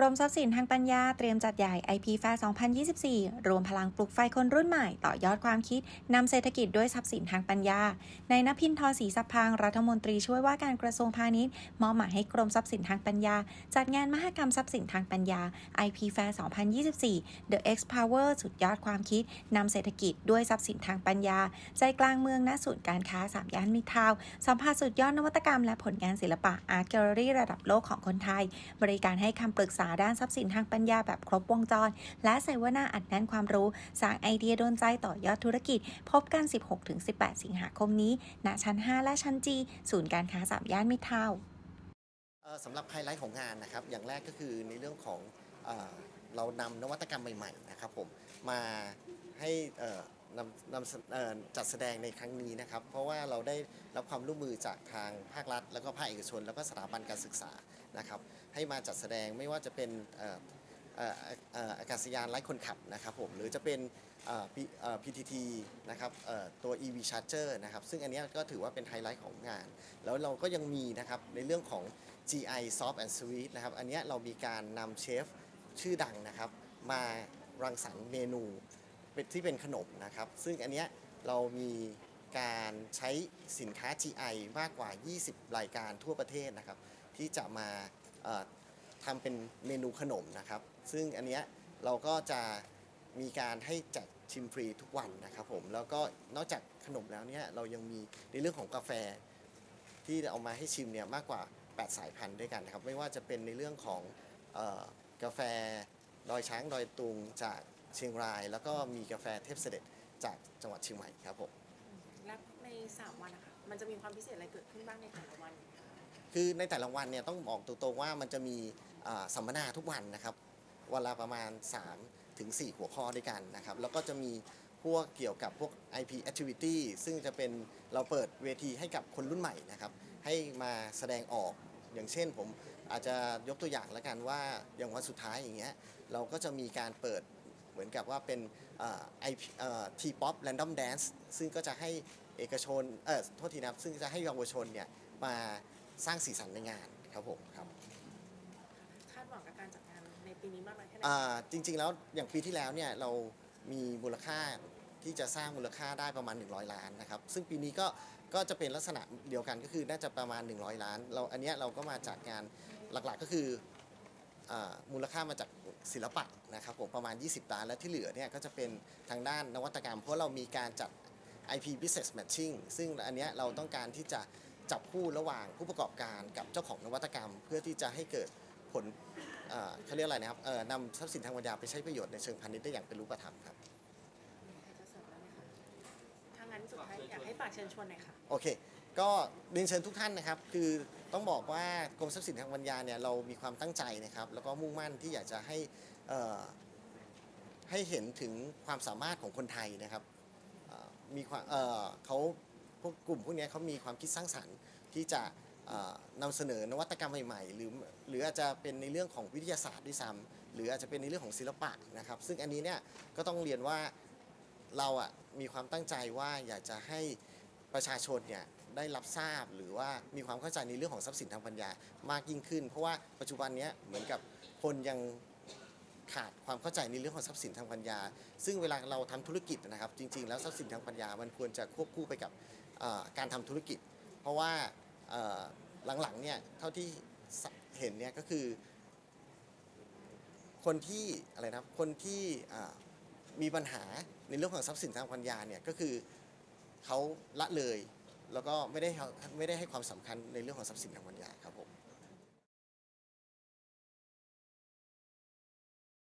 กรมทรัพย์สินทางปัญญาเตรียมจัดใหญ่ IP f a i r 2024 รวมพลังปลุกไฟคนรุ่นใหม่ ต่อยอดความคิดนำเศรษฐกิจด้วยทรัพย์สินทางปัญญา ในนพินทรศรีสัพพังรัฐมนตรีช่วยว่าการกระทรวงพาณิชย์มอบหมายให้กรมทรัพย์สินทางปัญญา จัดงานมหกรรมทรัพย์สินทางปัญญา IP f a i r 2024 The X Power สุดยอดความคิดนำเศรษฐกิจด้วยทรัพย์สินทางปัญญา ใจกลางเมืองณศูนย์การค้าสามย่านมิตรทาวน์สัมผัสสุดยอดนวัตกรรม และผลงานศิลปะอาร์ตแกลเลอรี่ระดับโลกของคนไทย บริการให้คำปรึกษาาด้านทรัพย์สินทางปัญญาแบบครบวงจร และเสวนาอัดแน่นความรู้ สร้างไอเดียโดนใจต่อยอดธุรกิจ พบกัน 16-18 สิงหาคมนี้ ณ ชั้น 5 และชั้นจีศูนย์การค้าสามย่านมิตรทาวสำหรับไฮไลท์ของงานนะครับ อย่างแรกก็คือในเรื่องของเอเรานำนวัตกรรมใหม่ๆนะครับผมมาให้อ่อ นำนำจัดแสดงในครั้งนี้นะครับ เพราะว่าเราได้รับความร่วมมือจากทางภาครัฐ แล้วก็ภาคเอกชน แล้วก็สถาบันการศึกษานะครับให้มาจัดแสดงไม่ว่าจะเป็นอากาศยานไร้คนขับนะครับผมหรือจะเป็นเอ่อ P- เอ่อ PTT นะครับตัว EV Charger นะครับซึ่งอันนี้ก็ถือว่าเป็นไฮไลท์ของงาน แล้วเราก็ยังมีนะครับในเรื่องของ GI Soft and Sweet นะครับอันนี้เรามีการนำเชฟชื่อดังนะครับมารังสรรค์เมนู เป็นที่เป็นขนมนะครับ ซึ่งอันเนี้ยเรามีการใช้สินค้า GI มากกว่า 20 รายการทั่วประเทศนะครับ ที่จะมาเอ่อทำเป็นเมนูขนมนะครับ ซึ่งอันเนี้ยเราก็จะมีการให้จัดชิมฟรีทุกวันนะครับผม แล้วก็นอกจากขนมแล้วเนี่ยเรายังมีในเรื่องของกาแฟ ที่เอามาให้ชิมเนี่ยมากกว่า 8 สายพันธุ์ด้วยกันนะครับ ไม่ว่าจะเป็นในเรื่องของเออกาแฟดอยช้างดอยตุงจาก เชียงราย แล้วก็มีกาแฟเทพเสด็จจากจังหวัดเชียงใหม่ครับผมและใน3วันนะคะมันจะมีความพิเศษอะไรเกิดขึ้นบ้างในแต่ละวันคะคือในแต่ละวันเนี่ยต้องบอกตรงๆว่ามันจะมีอ่าสัมมนาทุกวันนะครับวันละประมาณ3ถึง4หัวข้อด้วยกันนะครับแล้วก็จะมีพวกเกี่ยวกับพวก IP activity ซึ่งจะเป็นเราเปิดเวทีให้กับคนรุ่นใหม่นะครับให้มาแสดงออกอย่างเช่นผมอาจจะยกตัวอย่างแล้วกันว่าอย่างวันสุดท้ายอย่างเงี้ยเราก็จะมีการเปิด เหมือนกับว่าเป็นไอทีป๊อปแรนดอมแดนซ์ซึ่งก็จะให้เอกชนเออโทษทีนะครับซึ่งจะให้เยาวชนเนี่ยมาสร้างสีสันในงานครับผมครับคาดหวังกับการจัดงานในปีนี้มากน้อยแค่ไหนอ่าจริง ๆ แล้วอย่างปีที่แล้วเนี่ยเรามีมูลค่าที่จะสร้างมูลค่าได้ประมาณ 100 ล้านนะครับ ซึ่งปีนี้ก็ก็จะเป็นลักษณะเดียวกันก็คือน่าจะประมาณ 100 ล้าน เราอันเนี้ยเราก็มาจากงานหลักๆก็คืออา มูลค่ามาจากศิลปะนะครับผมประมาณ 20 ล้าน และที่เหลือเนี่ยก็จะเป็นทางด้านนวัตกรรม เพราะเรามีการจัด IP Business Matching ซึ่งอันเนี้ยเราต้องการที่จะจับคู่ระหว่างผู้ประกอบการกับเจ้าของนวัตกรรม เพื่อที่จะให้เกิดผลเอ่อเขาเรียกอะไรนะครับเอ่อนำทรัพย์สินทางปัญญาไปใช้ประโยชน์ในเชิงพาณิชย์ได้อย่างเป็นรูปธรรมครับมีใครจะเสริมอะไรไหมคะถ้างั้นสุดท้ายอยากให้ฝากเชิญชวนหน่อยค่ะ โอเค ก็เรียนเชิญทุกท่านนะครับ คือ ต้องบอกว่ากรมทรัพย์สินทางปัญญาเนี่ยเรามีความตั้งใจนะครับ แล้วก็มุ่งมั่นที่อยากจะให้ให้เห็นถึงความสามารถของคนไทยนะครับมีความเขาพวกกลุ่มพวกนี้เขามีความคิดสร้างสรรค์ที่จะเอ่อนำเสนอนวัตกรรมใหม่ๆ หรือหรืออาจจะเป็นในเรื่องของวิทยาศาสตร์ด้วยซ้ำหรืออาจจะเป็นในเรื่องของศิลปะนะครับ ซึ่งอันนี้เนี่ยก็ต้องเรียนว่าเราอะมีความตั้งใจว่าอยากจะให้ประชาชนเนี่ย ได้รับทราบหรือว่ามีความเข้าใจในเรื่องของทรัพย์สินทางปัญญามากยิ่งขึ้น เพราะว่าปัจจุบันนี้เหมือนกับคนยังขาดความเข้าใจในเรื่องของทรัพย์สินทางปัญญา ซึ่งเวลาเราทำธุรกิจนะครับ จริง ๆ แล้วทรัพย์สินทางปัญญา มันควรจะควบคู่ไปกับการทำธุรกิจ เพราะว่าหลังๆเนี่ยเท่าที่เห็นเนี่ยก็คือ คนที่อะไรนะคนที่มีปัญหาในเรื่องของทรัพย์สินทางปัญญาเนี่ยก็คือเขาละเลย แล้วก็ไม่ได้ให้ไม่ได้ให้ความสำคัญในเรื่องของทรัพย์สินทางปัญญาครับผม